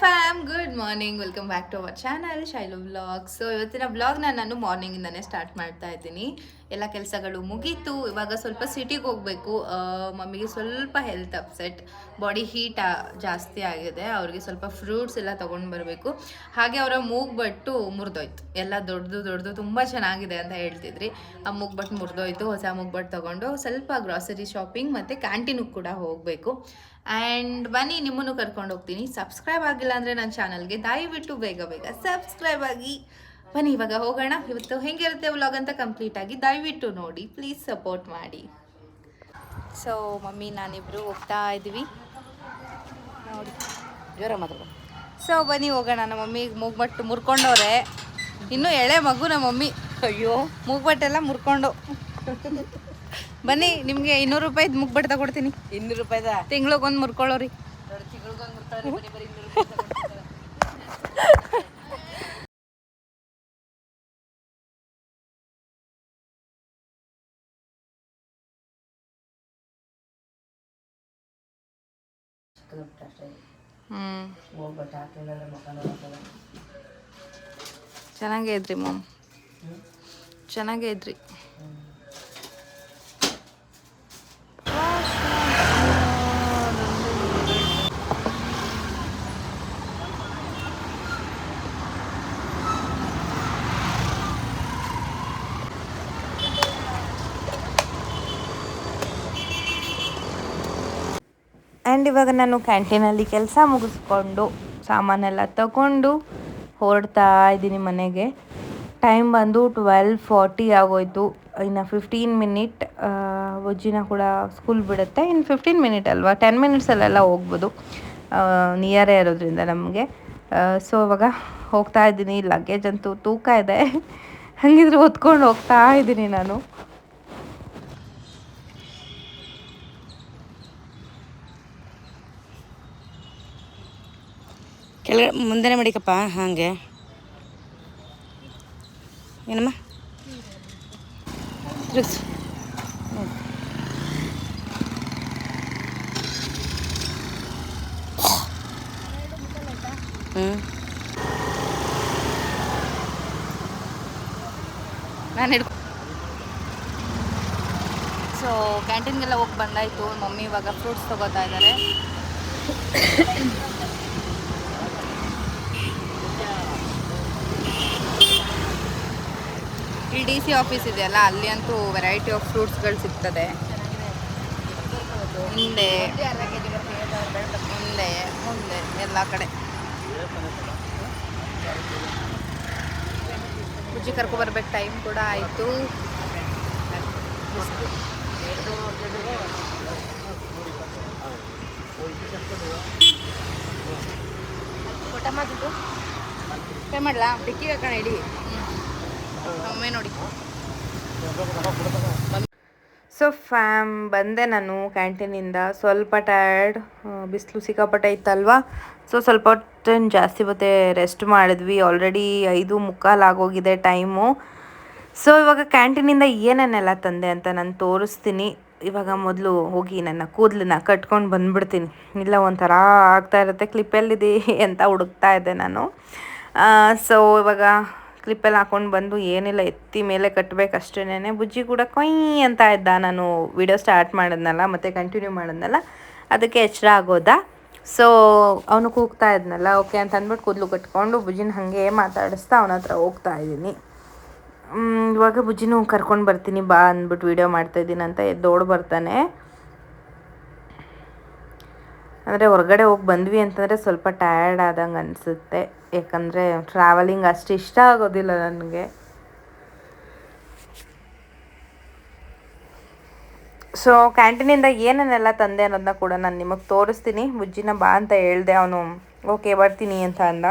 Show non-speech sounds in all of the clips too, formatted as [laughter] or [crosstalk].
Bye. Fam good morning welcome back to our channel Shailu blog so ಇವತ್ತಿನ ಬ್ಲಾಗ್ನ ನಾನು ಮಾರ್ನಿಂಗಿಂದನೇ ಸ್ಟಾರ್ಟ್ ಮಾಡ್ತಾ ಇದ್ದೀನಿ. ಎಲ್ಲ ಕೆಲಸಗಳು ಮುಗೀತು. ಇವಾಗ ಸ್ವಲ್ಪ ಸಿಟಿಗೆ ಹೋಗಬೇಕು. ಮಮ್ಮಿಗೆ ಸ್ವಲ್ಪ ಹೆಲ್ತ್ ಅಪ್ಸೆಟ್ ಬಾಡಿ ಹೀಟ್ ಜಾಸ್ತಿ ಆಗಿದೆ. ಅವ್ರಿಗೆ ಸ್ವಲ್ಪ ಫ್ರೂಟ್ಸ್ ಎಲ್ಲ ತೊಗೊಂಡು ಬರಬೇಕು. ಹಾಗೆ ಅವರ ಮೂಗ್ಬಟ್ಟು ಮುರಿದೋಯ್ತು. ಎಲ್ಲ ದೊಡ್ಡದು ದೊಡ್ಡದು ತುಂಬ ಚೆನ್ನಾಗಿದೆ ಅಂತ ಹೇಳ್ತಿದ್ರಿ. ಆ ಮೂಗ್ಬಟ್ಟು ಮುರಿದೋಯ್ತು. ಹೊಸ ಮೂಗ್ಬಟ್ಟು ತೊಗೊಂಡು ಸ್ವಲ್ಪ ಗ್ರಾಸರಿ ಶಾಪಿಂಗ್ ಮತ್ತು ಕ್ಯಾಂಟೀನಿಗೆ ಕೂಡ ಹೋಗಬೇಕು. ಆ್ಯಂಡ್ ಬನ್ನಿ, ನಿಮ್ಮನ್ನು ಕರ್ಕೊಂಡು ಹೋಗ್ತೀನಿ. ಸಬ್ಸ್ಕ್ರೈಬ್ ಆಗಿಲ್ಲ ಅಂದರೆ ನನ್ನ ಚಾನಲ್ಗೆ ದಯವಿಟ್ಟು ಬೇಗ ಬೇಗ ಸಬ್ಸ್ಕ್ರೈಬ್ ಆಗಿ ಬನ್ನಿ. ಇವಾಗ ಹೋಗೋಣ. ಇವತ್ತು ಹೆಂಗಿರುತ್ತೆ ವ್ಲಾಗ್ ಅಂತ ಕಂಪ್ಲೀಟ್ ಆಗಿ ದಯವಿಟ್ಟು ನೋಡಿ. ಪ್ಲೀಸ್ ಸಪೋರ್ಟ್ ಮಾಡಿ. ಸೊ ಮಮ್ಮಿ ನಾನಿಬ್ರು ಹೋಗ್ತಾ ಇದ್ದೀವಿ. ನೋಡಿ. ಜ್ವರ ಮಾತ್ರ ಸೊ ಬನ್ನಿ ಹೋಗೋಣ. ನಮ್ಮ ಮಮ್ಮಿ ಮೂಗ್ಬಟ್ಟು ಮುರ್ಕೊಂಡವ್ರೆ. ಇನ್ನೂ ಎಳೆ ಮಗು ನಮ್ಮ ಮಮ್ಮಿ. ಅಯ್ಯೋ ಮೂಗ್ಬಟ್ಟೆಲ್ಲ ಮುರ್ಕೊಂಡು. ಬನ್ನಿ ನಿಮಗೆ ಇನ್ನೂರು ರೂಪಾಯಿದು ಮುಗ್ಬಟ್ಟು ತಗೊಡ್ತೀನಿ. ಇನ್ನೂರು ರೂಪಾಯಿದ? ತಿಂಗ್ಳಿಗೊಂದು ಮುರ್ಕೊಳ್ಳೋರಿ. ಚೆನ್ನಾಗೇ ಇದ್ರಿ ಮಾಮ್. ಚೆನ್ನಾಗೇ ಇದ್ರಿ. ಆ್ಯಂಡ್ ಇವಾಗ ನಾನು ಕ್ಯಾಂಟೀನಲ್ಲಿ ಕೆಲಸ ಮುಗಿಸ್ಕೊಂಡು ಸಾಮಾನೆಲ್ಲ ತಗೊಂಡು ಹೊರಡ್ತಾ ಇದ್ದೀನಿ ಮನೆಗೆ. ಟೈಮ್ ಬಂದು ಟ್ವೆಲ್ ಫಾರ್ಟಿ ಆಗೋಯ್ತು. ಇನ್ನು ಫಿಫ್ಟೀನ್ ಮಿನಿಟ್ ಒಜ್ಜಿನ ಕೂಡ ಸ್ಕೂಲ್ ಬಿಡುತ್ತೆ. ಇನ್ನು ಫಿಫ್ಟೀನ್ ಮಿನಿಟ್ ಅಲ್ವಾ? ಟೆನ್ ಮಿನಿಟ್ಸಲ್ಲೆಲ್ಲ ಹೋಗ್ಬೋದು. ನಿಯರೇ ಇರೋದ್ರಿಂದ ನಮಗೆ. ಸೊ ಇವಾಗ ಹೋಗ್ತಾ ಇದ್ದೀನಿ. ಲಗೇಜ್ ಅಂತೂ ತೂಕ ಇದೆ. [laughs] ಹಂಗಿದ್ರೆ ಹೊತ್ಕೊಂಡು ಹೋಗ್ತಾ ಇದ್ದೀನಿ ನಾನು. ಕೆಳಗಡೆ ಮುಂದೆನೇ ಮಡಿಕಪ್ಪ, ಹಾಗೆ. ಏನಮ್ಮ? ತಿರುಗಿಸು. ಹ್ಞೂ ನಾನು ಹಿಡ್ಕೊ ಸೊ ಕ್ಯಾಂಟೀನ್ಗೆಲ್ಲ ಹೋಗಿ ಬಂದಾಯಿತು. ಮಮ್ಮಿ ಇವಾಗ ಫ್ರೂಟ್ಸ್ ತಗೋತಾ ಇದ್ದಾರೆ. ಇಲ್ಲಿ ಡಿ ಸಿ ಆಫೀಸ್ ಇದೆಯಲ್ಲ ಅಲ್ಲಿ ಅಂತೂ ವೆರೈಟಿ ಆಫ್ ಫ್ರೂಟ್ಸ್ಗಳು ಸಿಗ್ತದೆ. ಹಿಂದೆ ಮುಂದೆ ಮುಂದೆ ಎಲ್ಲ ಕಡೆ. ಬುಜ್ಜಿ ಕರ್ಕೊ ಬರ್ಬೇಕು ಟೈಮ್ ಕೂಡ ಆಯಿತು. ಪೇ ಮಾಡಲಾ? ಡಿಕ್ಕಿಗೆ ಹಾಕೋಣ, ಇಡಿ. ಸೊ ಫ್ಯಾಮ್ ಬಂದೆ ನಾನು ಕ್ಯಾಂಟೀನಿಂದ ಸ್ವಲ್ಪ ಟಯರ್ಡ್ ಬಿಸಿಲು ಸಿಕ್ಕಾಪಟ್ಟೆ ಇತ್ತಲ್ವಾ? ಸೊ ಸ್ವಲ್ಪ ಹೊತ್ತೇನು ಜಾಸ್ತಿ ಮತ್ತೆ ರೆಸ್ಟ್ ಮಾಡಿದ್ವಿ. ಆಲ್ರೆಡಿ ಐದು ಮುಕ್ಕಾಲು ಆಗೋಗಿದೆ ಟೈಮು ಸೊ ಇವಾಗ ಕ್ಯಾಂಟೀನಿಂದ ಏನೇನೆಲ್ಲ ತಂದೆ ಅಂತ ನಾನು ತೋರಿಸ್ತೀನಿ. ಇವಾಗ ಮೊದಲು ಹೋಗಿ ನನ್ನ ಕೂದಲನ್ನ ಕಟ್ಕೊಂಡು ಬಂದ್ಬಿಡ್ತೀನಿ. ಇಲ್ಲ, ಒಂಥರ ಆಗ್ತಾ ಇರುತ್ತೆ. ಅಂತ [laughs] ಹುಡುಕ್ತಾ ಇದ್ದೆ ನಾನು. ಸೊ ಇವಾಗ ಕ್ಲಿಪ್ಪೆಲ್ಲ ಹಾಕೊಂಡು ಬಂದು ಏನಿಲ್ಲ, ಎತ್ತಿ ಮೇಲೆ ಕಟ್ಟಬೇಕಷ್ಟೇನೆ ಬುಜ್ಜಿ ಕೂಡ ಕೊಯ್ ಅಂತ ಇದ್ದ. ನಾನು ವಿಡಿಯೋ ಸ್ಟಾರ್ಟ್ ಮಾಡಿದ್ನಲ್ಲ, ಮತ್ತು ಕಂಟಿನ್ಯೂ ಮಾಡಿದ್ನಲ್ಲ, ಅದಕ್ಕೆ ಎಚ್ಚರ ಆಗೋದ? ಸೊ ಅವನು ಕೂಗ್ತಾ ಇದ್ನಲ್ಲ ಓಕೆ ಅಂತ ಅಂದ್ಬಿಟ್ಟು ಕೂದಲು ಕಟ್ಕೊಂಡು ಬುಜ್ಜಿನ ಹಾಗೆ ಮಾತಾಡಿಸ್ತಾ ಅವನ ಹತ್ರ ಹೋಗ್ತಾ ಇದ್ದೀನಿ. ಇವಾಗ ಬುಜ್ಜಿನೂ ಕರ್ಕೊಂಡು ಬರ್ತೀನಿ, ಬಾ ಅಂದ್ಬಿಟ್ಟು ವಿಡಿಯೋ ಮಾಡ್ತಾಯಿದ್ದೀನಿ ಅಂತ ಎದ್ದೋಡ್ ಬರ್ತಾನೆ. ಅಂದರೆ ಹೊರಗಡೆ ಹೋಗಿ ಬಂದ್ವಿ ಅಂತಂದರೆ ಸ್ವಲ್ಪ ಟಯರ್ಡ್ ಆದಂಗೆ ಅನಿಸುತ್ತೆ. ಯಾಕಂದರೆ ಟ್ರಾವೆಲಿಂಗ್ ಅಷ್ಟು ಇಷ್ಟ ಆಗೋದಿಲ್ಲ ನನಗೆ. ಸೊ ಕ್ಯಾಂಟೀನಿಂದ ಏನೇನೆಲ್ಲ ತಂದೆ ಅನ್ನೋದನ್ನ ಕೂಡ ನಾನು ನಿಮಗೆ ತೋರಿಸ್ತೀನಿ. ಬುಜ್ಜಿನ ಬಾ ಅಂತ ಹೇಳ್ದೆ. ಅವನು ಓಕೆ ಬರ್ತೀನಿ ಅಂತ ಅಂದ.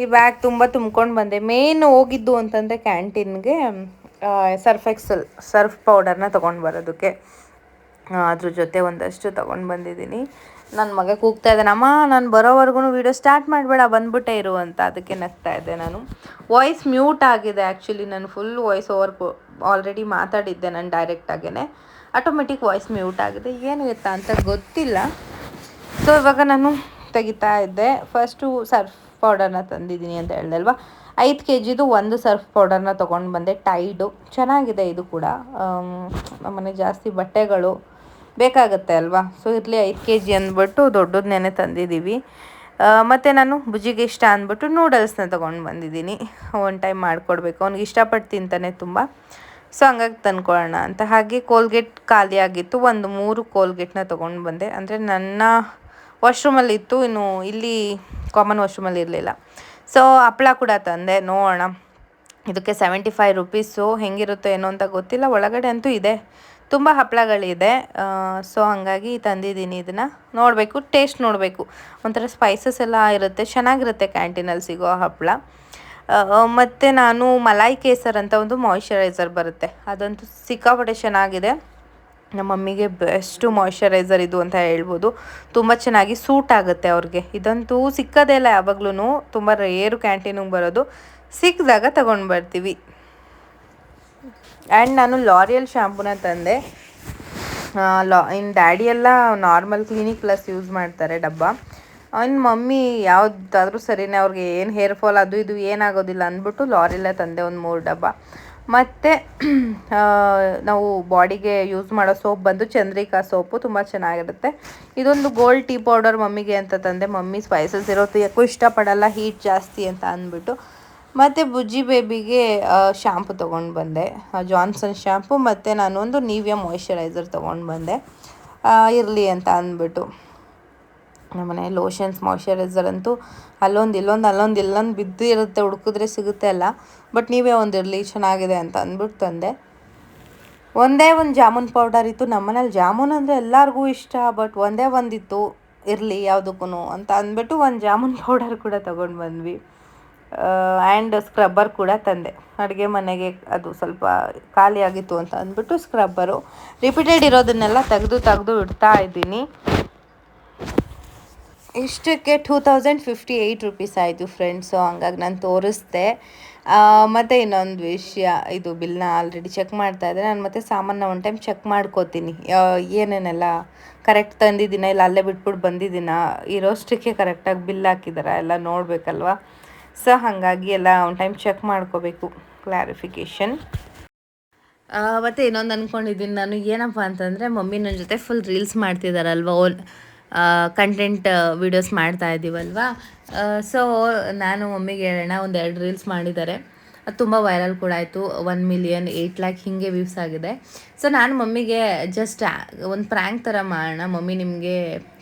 ಈ ಬ್ಯಾಗ್ ತುಂಬ ತುಂಬ್ಕೊಂಡು ಬಂದೆ. ಮೇನ್ ಹೋಗಿದ್ದು ಅಂತಂದರೆ ಕ್ಯಾಂಟೀನ್ಗೆ ಸರ್ಫ್ ಎಕ್ಸಲ್ ಸರ್ಫ್ ಪೌಡರ್ನ ತೊಗೊಂಡು ಬರೋದಕ್ಕೆ. ಅದ್ರ ಜೊತೆ ಒಂದಷ್ಟು ತೊಗೊಂಡು ಬಂದಿದ್ದೀನಿ. ನನ್ನ ಮಗ ಕೂಗ್ತಾ ಇದ್ದಾನೆ. ಅಮ್ಮ, ನಾನು ಬರೋವರೆಗೂ ವೀಡಿಯೋ ಸ್ಟಾರ್ಟ್ ಮಾಡಬೇಡ, ಬಂದ್ಬಿಟ್ಟೆ ಇರು ಅಂತ ಅದಕ್ಕೆ ನಗ್ತಾ ಇದ್ದೆ ನಾನು. ವಾಯ್ಸ್ ಮ್ಯೂಟ್ ಆಗಿದೆ ಆ್ಯಕ್ಚುಲಿ ನಾನು ಫುಲ್ ವಾಯ್ಸ್ ಓವರ್ ಆಲ್ರೆಡಿ ಮಾತಾಡಿದ್ದೆ ನಾನು ಡೈರೆಕ್ಟಾಗೇ ಆಟೋಮೆಟಿಕ್ ವಾಯ್ಸ್ ಮ್ಯೂಟ್ ಆಗಿದೆ. ಏನು ಇತ್ತ ಅಂತ ಗೊತ್ತಿಲ್ಲ. ಸೊ ಇವಾಗ ನಾನು ತೆಗಿತಾ ಇದ್ದೆ. ಫಸ್ಟು ಸರ್ಫ್ ಪೌಡರ್ನ ತಂದಿದ್ದೀನಿ ಅಂತ ಹೇಳ್ದಲ್ವಾ? ಐದು ಕೆ ಜಿದು ಒಂದು ಸರ್ಫ್ ಪೌಡರ್ನ ತೊಗೊಂಡು ಬಂದೆ. ಟೈಡು ಚೆನ್ನಾಗಿದೆ ಇದು ಕೂಡ. ನಮ್ಮನೆ ಜಾಸ್ತಿ ಬಟ್ಟೆಗಳು ಬೇಕಾಗುತ್ತೆ ಅಲ್ವಾ? ಸೊ ಇರಲಿ ಐದು ಕೆ ಜಿ ಅಂದ್ಬಿಟ್ಟು ದೊಡ್ಡದನ್ನೇ ತಂದಿದ್ದೀವಿ. ಮತ್ತು ನಾನು ಭುಜಿಗೆ ಇಷ್ಟ ಅಂದ್ಬಿಟ್ಟು ನೂಡಲ್ಸ್ನ ತೊಗೊಂಡು ಬಂದಿದ್ದೀನಿ. ಒನ್ ಟೈಮ್ ಮಾಡಿಕೊಡ್ಬೇಕು. ಅವ್ನಿಗೆ ಇಷ್ಟಪಟ್ಟು ತಿಂತಾನೆ ತುಂಬ. ಸೊ ಹಂಗಾಗಿ ತಂದ್ಕೊಳ್ಳೋಣ ಅಂತ. ಹಾಗೆ ಕೋಲ್ಗೇಟ್ ಖಾಲಿ ಆಗಿತ್ತು. ಒಂದು ಮೂರು ಕೋಲ್ಗೇಟ್ನ ತೊಗೊಂಡು ಬಂದೆ. ಅಂದರೆ ನನ್ನ ವಾಶ್ರೂಮಲ್ಲಿತ್ತು ಇನ್ನು ಇಲ್ಲಿ ಕಾಮನ್ ವಾಶ್ರೂಮಲ್ಲಿ ಇರಲಿಲ್ಲ. ಸೊ ಹಪ್ಪಳ ಕೂಡ ತಂದೆ. ನೋಡೋಣ. ಇದಕ್ಕೆ ಸೆವೆಂಟಿ ಫೈವ್ ರುಪೀಸು ಹೆಂಗಿರುತ್ತೋ ಏನೋ ಅಂತ ಗೊತ್ತಿಲ್ಲ. ಒಳಗಡೆ ಅಂತೂ ಇದೆ. ತುಂಬ ಹಪ್ಪಳಗಳಿದೆ ಸೊ ಹಂಗಾಗಿ ತಂದಿದ್ದೀನಿ ಇದನ್ನು. ನೋಡಬೇಕು ಟೇಸ್ಟ್ ನೋಡಬೇಕು. ಒಂಥರ ಸ್ಪೈಸಸ್ ಎಲ್ಲ ಇರುತ್ತೆ, ಚೆನ್ನಾಗಿರುತ್ತೆ ಕ್ಯಾಂಟೀನಲ್ಲಿ ಸಿಗೋ ಹಪ್ಪಳ ಮತ್ತು ನಾನು ಮಲಾಯಿ ಕೇಸರ್ ಅಂತ ಒಂದು ಮಾಯಿಶ್ಚರೈಸರ್ ಬರುತ್ತೆ. ಅದಂತೂ ಸಿಕ್ಕಾಪಟ್ಟೆ ಚೆನ್ನಾಗಿದೆ. ನಮ್ಮ ಮಮ್ಮಿಗೆ ಬೆಸ್ಟು ಮಾಯಿಶ್ಚರೈಸರ್ ಇದು ಅಂತ ಹೇಳ್ಬೋದು. ತುಂಬ ಚೆನ್ನಾಗಿ ಸೂಟ್ ಆಗುತ್ತೆ ಅವ್ರಿಗೆ. ಇದಂತೂ ಸಿಕ್ಕದೇ ಇಲ್ಲ ಯಾವಾಗ್ಲೂ ತುಂಬ ರೇರು ಕ್ಯಾಂಟೀನಿಗೆ ಬರೋದು. ಸಿಕ್ಕಿದಾಗ ತೊಗೊಂಡು ಬರ್ತೀವಿ ಆ್ಯಂಡ್ ನಾನು ಲಾರಿಯಲ್ ಶ್ಯಾಂಪೂನ ತಂದೆ. ಲಾ ಇನ್ನು ಡ್ಯಾಡಿ ಎಲ್ಲ ನಾರ್ಮಲ್ ಕ್ಲಿನಿಕ್ ಪ್ಲಸ್ ಯೂಸ್ ಮಾಡ್ತಾರೆ ಡಬ್ಬ. ಇನ್ನು ಮಮ್ಮಿ ಯಾವುದಾದ್ರೂ ಸರಿನೇ ಅವ್ರಿಗೆ ಏನು ಹೇರ್ ಫಾಲ್ ಅದು ಇದು ಏನಾಗೋದಿಲ್ಲ ಅಂದ್ಬಿಟ್ಟು ಲಾರಿಯಲ್ಲೇ ತಂದೆ ಒಂದು ಮೂರು ಡಬ್ಬ. ಮತ್ತು ನಾವು ಬಾಡಿಗೆ ಯೂಸ್ ಮಾಡೋ ಸೋಪ್ ಬಂದು ಚಂದ್ರಿಕಾ ಸೋಪು ತುಂಬ ಚೆನ್ನಾಗಿರುತ್ತೆ. ಇದೊಂದು ಗೋಲ್ಡ್ ಟೀ ಪೌಡರ್ ಮಮ್ಮಿಗೆ ಅಂತ ತಂದೆ. ಮಮ್ಮಿ ಸ್ಪೈಸಸ್ ಇರೋದು ಯಾಕೂ ಇಷ್ಟಪಡಲ್ಲ ಹೀಟ್ ಜಾಸ್ತಿ ಅಂತ ಅಂದ್ಬಿಟ್ಟು. ಮತ್ತು ಬುಜ್ಜಿ ಬೇಬಿಗೆ ಶ್ಯಾಂಪು ತೊಗೊಂಡು ಬಂದೆ. ಜಾನ್ಸನ್ ಶ್ಯಾಂಪು ಮತ್ತು ನಾನು ಒಂದು ಮಾಯಿಶ್ಚರೈಸರ್ ಮಾಯ್ಶ್ಚರೈಸರ್ ತೊಗೊಂಡು ಬಂದೆ. ಇರಲಿ ಅಂತ ಅಂದ್ಬಿಟ್ಟು. ನಮ್ಮನೆ ಲೋಷನ್ಸ್ ಮಾಯ್ಶ್ಚರೈಸರ್ ಅಂತೂ ಅಲ್ಲೊಂದು ಇಲ್ಲೊಂದು ಅಲ್ಲೊಂದು ಇಲ್ಲೊಂದು ಬಿದ್ದು ಇರುತ್ತೆ, ಹುಡುಕಿದ್ರೆ ಸಿಗುತ್ತೆ ಅಲ್ಲ. ಬಟ್ ನೀವೇ ಒಂದು ಇರಲಿ, ಚೆನ್ನಾಗಿದೆ ಅಂತ ಅಂದ್ಬಿಟ್ಟು ತಂದೆ. ಒಂದೇ ಒಂದು ಜಾಮೂನ್ ಪೌಡರ್ ಇತ್ತು. ನಮ್ಮನೇಲಿ ಜಾಮೂನ್ ಅಂದರೆ ಎಲ್ಲರಿಗೂ ಇಷ್ಟ ಬಟ್ ಒಂದೇ ಒಂದಿತ್ತು. ಇರಲಿ ಯಾವುದಕ್ಕೂ ಅಂತ ಅಂದ್ಬಿಟ್ಟು ಒಂದು ಜಾಮೂನ್ ಪೌಡರ್ ಕೂಡ ತೊಗೊಂಡು ಬಂದ್ವಿ. ಆ್ಯಂಡ್ ಸ್ಕ್ರಬ್ಬರ್ ಕೂಡ ತಂದೆ. ಅಡುಗೆ ಮನೆಗೆ ಅದು ಸ್ವಲ್ಪ ಖಾಲಿಯಾಗಿತ್ತು ಅಂತ ಅಂದ್ಬಿಟ್ಟು ಸ್ಕ್ರಬ್ಬರು ರಿಪೀಟೆಡ್ ಇರೋದನ್ನೆಲ್ಲ ತೆಗೆದು ತೆಗೆದು ಇಡ್ತಾ ಇದ್ದೀನಿ. ಇಷ್ಟಕ್ಕೆ two thousand fifty eight rupees ಆಯಿತು ಫ್ರೆಂಡ್ಸು ಹಂಗಾಗಿ ನಾನು ತೋರಿಸ್ದೆ. ಮತ್ತು ಇನ್ನೊಂದು ವಿಷಯ, ಇದು ಬಿಲ್ನ ಆಲ್ರೆಡಿ ಚೆಕ್ ಮಾಡ್ತಾ ಇದ್ದೆ. ನಾನು ಮತ್ತೆ ಸಾಮಾನ ಒನ್ ಟೈಮ್ ಚೆಕ್ ಮಾಡ್ಕೋತೀನಿ. ಏನೇನೆಲ್ಲ ಕರೆಕ್ಟ್ ತಂದಿದ್ದೀನ, ಇಲ್ಲ ಅಲ್ಲೇ ಬಿಟ್ಬಿಟ್ಟು ಬಂದಿದ್ದೀನ, ಇರೋಷ್ಟಕ್ಕೆ ಕರೆಕ್ಟಾಗಿ ಬಿಲ್ ಹಾಕಿದಾರ ಎಲ್ಲ ನೋಡಬೇಕಲ್ವ? ಸೊ ಹಾಗಾಗಿ ಎಲ್ಲ ಒನ್ ಟೈಮ್ ಚೆಕ್ ಮಾಡ್ಕೋಬೇಕು. ಕ್ಲಾರಿಫಿಕೇಷನ್ ಮತ್ತು ಇನ್ನೊಂದು ಅಂದ್ಕೊಂಡಿದ್ದೀನಿ ನಾನು, ಏನಪ್ಪ ಅಂತಂದರೆ ಮಮ್ಮಿ ನನ್ನ ಜೊತೆ ಫುಲ್ ರೀಲ್ಸ್ ಮಾಡ್ತಿದ್ದಾರಲ್ವ ಓನ್ ಕಂಟೆಂಟ್ ವೀಡಿಯೋಸ್ ಮಾಡ್ತಾ ಇದ್ದೀವಲ್ವ ಸೊ ನಾನು ಮಮ್ಮಿಗೆ ಹೇಳೋಣ, ಒಂದು ಎರಡು ರೀಲ್ಸ್ ಮಾಡಿದ್ದಾರೆ ಅದು ತುಂಬ ವೈರಲ್ ಕೂಡ ಆಯಿತು ಒನ್ ಮಿಲಿಯನ್ ಏಯ್ಟ್ ಲ್ಯಾಕ್ ಹೀಗೆ ವ್ಯೂಸ್ ಆಗಿದೆ. ಸೊ ನಾನು ಮಮ್ಮಿಗೆ ಜಸ್ಟ್ ಒಂದು ಪ್ರ್ಯಾಂಕ್ ಥರ ಮಾಡೋಣ. ಮಮ್ಮಿ ನಿಮಗೆ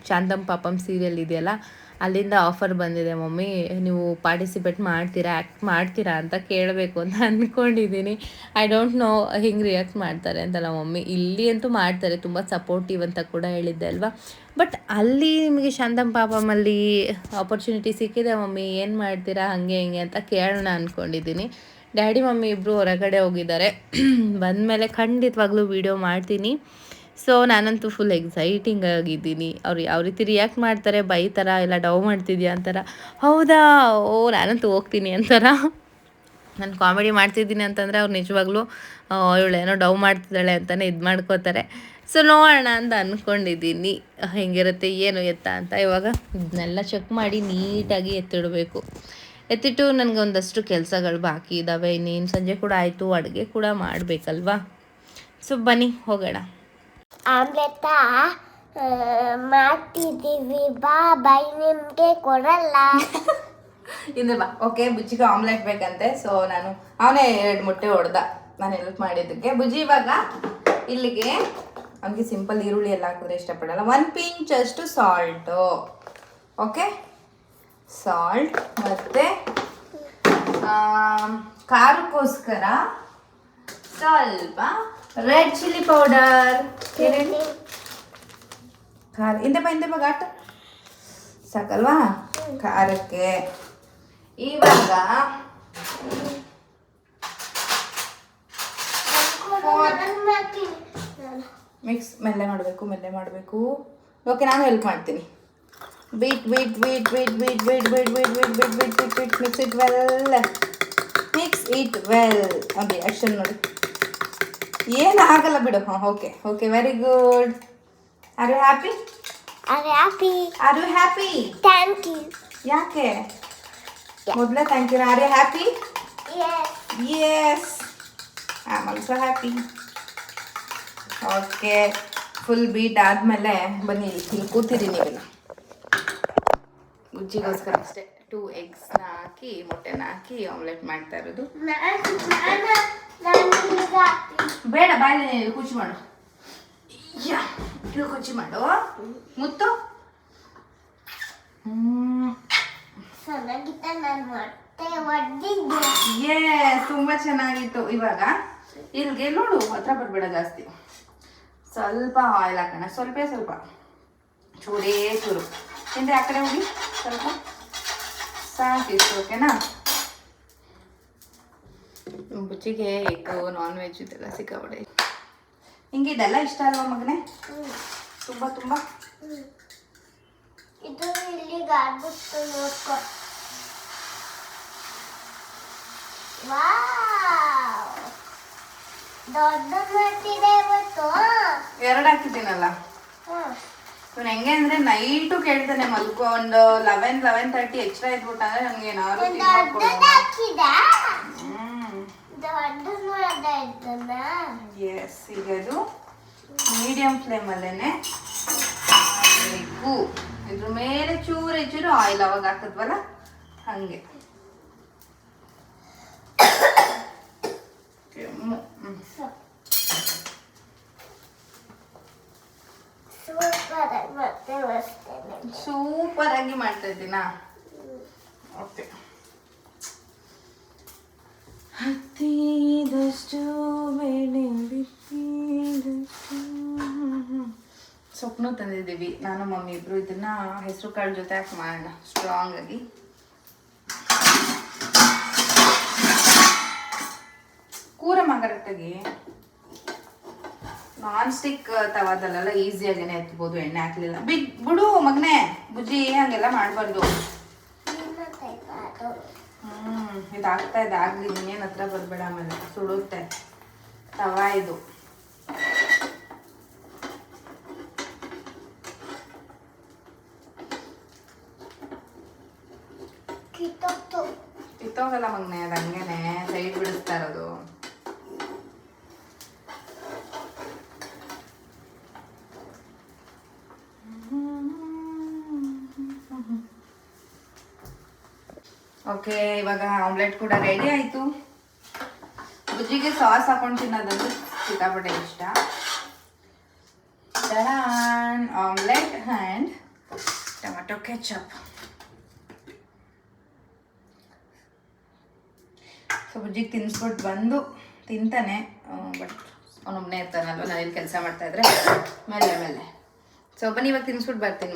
ಶಾಂತಮ್ ಪಾಪಮ್ ಸೀರಿಯಲ್ ಇದೆಯಲ್ಲ ಅಲ್ಲಿಂದ ಆಫರ್ ಬಂದಿದೆ, ಮಮ್ಮಿ, ನೀವು ಪಾರ್ಟಿಸಿಪೇಟ್ ಮಾಡ್ತೀರಾ ಆ್ಯಕ್ಟ್ ಮಾಡ್ತೀರಾ ಅಂತ ಕೇಳಬೇಕು ಅಂತ ಅಂದ್ಕೊಂಡಿದ್ದೀನಿ ಐ ಡೋಂಟ್ ನೋ ಹಿಂಗೆ ರಿಯಾಕ್ಟ್ ಮಾಡ್ತಾರೆ ಅಂತ ನಮ್ಮ ಮಮ್ಮಿ. ಇಲ್ಲಿ ಅಂತೂ ಮಾಡ್ತಾರೆ, ತುಂಬ ಸಪೋರ್ಟಿವ್ ಅಂತ ಕೂಡ ಹೇಳಿದ್ದೆ ಅಲ್ವಾ? ಬಟ್ ಅಲ್ಲಿ ನಿಮಗೆ ಶಾಂತಮ್ ಪಾಪಮ್ಮಲ್ಲಿ ಆಪರ್ಚುನಿಟಿ ಸಿಕ್ಕಿದೆ ಮಮ್ಮಿ. ಏನು ಮಾಡ್ತೀರಾ, ಹಾಗೆ ಹಿಂಗೆ ಅಂತ ಕೇಳೋಣ ಅಂದ್ಕೊಂಡಿದ್ದೀನಿ ಡ್ಯಾಡಿ ಮಮ್ಮಿ ಇಬ್ಬರು ಹೊರಗಡೆ ಹೋಗಿದ್ದಾರೆ. [clears throat] ಬಂದಮೇಲೆ ಖಂಡಿತವಾಗ್ಲೂ ವೀಡಿಯೋ ಮಾಡ್ತೀನಿ. ಸೊ ನಾನಂತೂ ಫುಲ್ ಎಕ್ಸೈಟಿಂಗ್ ಆಗಿದ್ದೀನಿ. ಅವ್ರು ಯಾವ ರೀತಿ ರಿಯಾಕ್ಟ್ ಮಾಡ್ತಾರೆ, ಬೈತಾರ, ಇಲ್ಲ ಡವ್ ಮಾಡ್ತಿದ್ಯಾ ಅಂತಾರ? ಹೌದಾ? ಓ, ನಾನಂತೂ ಹೋಗ್ತೀನಿ ಅಂತಾರ? ನಾನು ಕಾಮಿಡಿ ಮಾಡ್ತಿದ್ದೀನಿ ಅಂತಂದರೆ ಅವ್ರು ನಿಜವಾಗ್ಲೂ ಏನೋ ಡವ್ ಮಾಡ್ತಿದ್ದಾಳೆ ಅಂತಲೇ ಇದು ಮಾಡ್ಕೋತಾರೆ. ಸೊ ನೋಡೋಣ ಅಂತ ಅಂದ್ಕೊಂಡಿದ್ದೀನಿ ಹೆಂಗಿರುತ್ತೆ, ಏನು ಎತ್ತ ಅಂತ. ಇವಾಗ ಇದನ್ನೆಲ್ಲ ಚೆಕ್ ಮಾಡಿ ನೀಟಾಗಿ ಎತ್ತಿಡಬೇಕು. ಎತ್ತಿಟ್ಟು ನನಗೆ ಒಂದಷ್ಟು ಕೆಲಸಗಳು ಬಾಕಿ ಇದ್ದಾವೆ ಇನ್ನೇನು ಸಂಜೆ ಕೂಡ ಆಯಿತು, ಅಡುಗೆ ಕೂಡ ಮಾಡಬೇಕಲ್ವಾ? ಸೊ ಬನ್ನಿ, ಹೋಗೋಣ. ಆಮ್ಲೆಟ ಮಾಡ್ತಿದ್ದೀವಿ. ಬಾ, ಬೈ, ನಿಮಗೆ ಕೊಡಲ್ಲ. [laughs] ಇದು ಬಾ, ಓಕೆ, ಬುಜ್ಜಿಗೆ ಆಮ್ಲೆಟ್ ಬೇಕಂತೆ. ಸೊ ನಾನು, ಅವನೇ ಎರಡು ಮೊಟ್ಟೆ ಹೊಡೆದ. ನಾನು ಹೆಲ್ಪ್ ಮಾಡಿದ್ದಕ್ಕೆ. ಬುಜ್ಜಿ, ಇವಾಗ ಇಲ್ಲಿಗೆ ಅವನಿಗೆ ಸಿಂಪಲ್ ಈರುಳ್ಳಿ ಎಲ್ಲ ಹಾಕಿದ್ರೆ ಇಷ್ಟಪಡಲ್ಲ. ಒನ್ ಪಿಂಚ್ ಅಷ್ಟು ಸಾಲ್ಟು ಓಕೆ? ಸಾಲ್ಟ್ ಮತ್ತು ಖಾರಕ್ಕೋಸ್ಕರ ಸ್ವಲ್ಪ ರೆಡ್ ಚಿಲ್ಲಿ ಪೌಡರ್ ಏನೇನು ಖಾರ ಹಿಂದೆ ಬಾ ಘಾಟ್ ಸಾಕಲ್ವಾ ಖಾರಕ್ಕೆ ಇವಾಗ ಮಿಕ್ಸ್ ಮೆಲ್ಲೆ ಮಾಡಬೇಕು ಮೆಲ್ಲೆ ಮಾಡಬೇಕು ಓಕೆ ನಾನು ಹೆಲ್ಪ್ ಮಾಡ್ತೀನಿ beat beat beat beat beat beat beat beat beat beat beat beat beat mix it well mix it well okay action ನೋಡಿ ಏನಾಗಲ್ಲ ಬಿಡು. ಹಾಂ okay okay very good are you happy are happy are you happy thank you ಯಾಕೆ? ಮೊದಲೇ thank you are you happy. Yes I am also happy okay full beat ಆದಮೇಲೆ ಬನ್ನಿ ಇಲ್ಲಿ ಕೂತಿರಿ ನೀವೆಲ್ಲ ಉಜ್ಜಿಗೋಸ್ಕರ ಅಷ್ಟೇ. ಟೂ ಎಗ್ಸ್ನ ಹಾಕಿ ಮೊಟ್ಟೆನ ಹಾಕಿ ಆಮ್ಲೆಟ್ ಮಾಡ್ತಾ ಇರೋದು. ಬೇಡ ಬಾಯಲ್ಲಿ ಕುಚಿ ಕುಚ್ಚಿ ಮಾಡು. ಯಾ ಇದು ಕುಚ್ಚಿ ಮಾಡು. ಮುತ್ತು. ಏ ತುಂಬ ಚೆನ್ನಾಗಿತ್ತು. ಇವಾಗ ಇಲ್ಲಿಗೆ ನೋಡು ಹತ್ರ ಬರಬೇಡ ಜಾಸ್ತಿ. ಸ್ವಲ್ಪ ಆಯಿಲ್ ಹಾಕೋಣ. ಸ್ವಲ್ಪ ಸ್ವಲ್ಪ. ಚೂರೇ ಚೂರು. ಹಿಂದೆ ಆ ಕಡೆ ಹೋಗಿ ಸ್ವಲ್ಪ ಸಾಕಿಷ್ಟು ಓಕೆನಾ ಬುಚ್ಚಿಗೆ ಎಗ್ಗು ನಾನ್ ವೆಜ್ ಇದೆಲ್ಲ ಸಿಕ್ಕಾಪಡೆ ಹಿಂಗೆ ಇದೆಲ್ಲ ಇಷ್ಟ ಅಲ್ವಾ ಮಗನೇ? ತುಂಬಾ ತುಂಬ? ತುಂಬ ಇದು ಇಲ್ಲಿ ನೋಡ್ಕೊ. ಇವತ್ತು. ಎರಡು ಹಾಕಿದ್ದೀನಲ್ಲ? ಹ್ಮ್. ಇವನು ಹೆಂಗೆ ಅಂದ್ರೆ ನೈಟು ಕೇಳ್ತಾನೆ ಮಲ್ಕೊ ಒಂದು ಲೆವೆನ್ ಲೆವೆನ್ ತರ್ಟಿ ಎಕ್ಸ್ಟ್ರಾ ಇದ್ಬಿಟ್ಟ ಅಂದ್ರೆ ನನಗೆ ಏನಾದ್ರು ಒಂದು ತಿನ್ನೋಕ್ ಕೊಡು. ದೊಡ್ಡದು ಹಾಕಿದ ಹ್ಮ್ ದೊಡ್ಡ ಮಾಡ್ದ ಇದನ್ನ ಎಸ್ ಈಗ ಅದು ಮೀಡಿಯಂ ಫ್ಲೇಮಲ್ಲೇನೆ ಬೇಕು ಇದ್ರ ಮೇಲೆ ಚೂರು ಚೂರು ಆಯಿಲ್ ಅವಾಗ ಹಾಕಿದ್ವಲ್ಲ? ಹಂಗೆ. ಕೆಮ್ಮು. ಸೂಪರ್ ಆಗಿ ಮಾಡ್ತಾ ಇದ್ದೀನಾ ಓಕೆ ಸೊಪ್ಪನ್ನು ತಂದಿದ್ದೀವಿ. ನಾನು ಮಮ್ಮಿ ಇಬ್ರು ಇದನ್ನ ಹೆಸರು ಕಾಳು ಜೊತೆ ಹಾಕಿ ಮಾಡೋಣ. ಸ್ಟ್ರಾಂಗ್ ಆಗಿ. ಕೂರ ಮಗರತ್ತಾಗಿ. ನಾನ್ ಸ್ಟಿಕ್ ತವಾದಲ್ಲೆಲ್ಲ ಈಸಿಯಾಗೇನೆ ಎತ್ಬೋದು ಎಣ್ಣೆ ಹಾಕ್ಲಿಲ್ಲ. ಬಿಗ್ ಬಿಡು ಮಗನೇ. ಬುಜ್ಜಿ ಹಂಗೆಲ್ಲ ಮಾಡಬಾರ್ದು. ಅದು. ಇದಾಗ್ತಾ ಇದೆ. ಆಗ್ಲಿ ಇನ್ನೇನು ಹತ್ರ ಬರಬೇಡ ಮನೆ ಸುಡುತ್ತೆ. ತವಾ ಇದು. ಕಿತ್ತೋಗಲ್ಲ ಮಗ್ನೆ ಅದು ಹಂಗೇನೆ. ಸೈಡ್ ಬಿಡಿಸ್ತಾ ಇರೋದು. ಓಕೆ, ಇವಾಗ ಆಮ್ಲೆಟ್ ಕೂಡ ರೆಡಿ ಆಯಿತು. ಬುಜ್ಜಿಗೆ ಸಾಸ್ ಹಾಕೊಂಡು ತಿನ್ನೋದಂದ್ರೆ ಸಿಕ್ಕಾಪಟ್ಟೆ ಇಷ್ಟ. Omelette and tomato ketchup so ಬುಜ್ಜಿಗೆ ತಿನ್ಸ್ಬಿಟ್ಟು ಬಂದು ತಿಂತಾನೆ ಬಟ್ ಅವನೊಬ್ಬನೇ ಇರ್ತಾನಲ್ವ, ನಾನು ಇಲ್ಲಿ ಕೆಲಸ ಮಾಡ್ತಾಯಿದ್ರೆ ಮೇಲೆ ಮೇಲೆ. ಸೊ ಬನ್ನಿ, ಇವಾಗ ತಿನ್ಸ್ಬಿಟ್ಟು ಬರ್ತೀನಿ.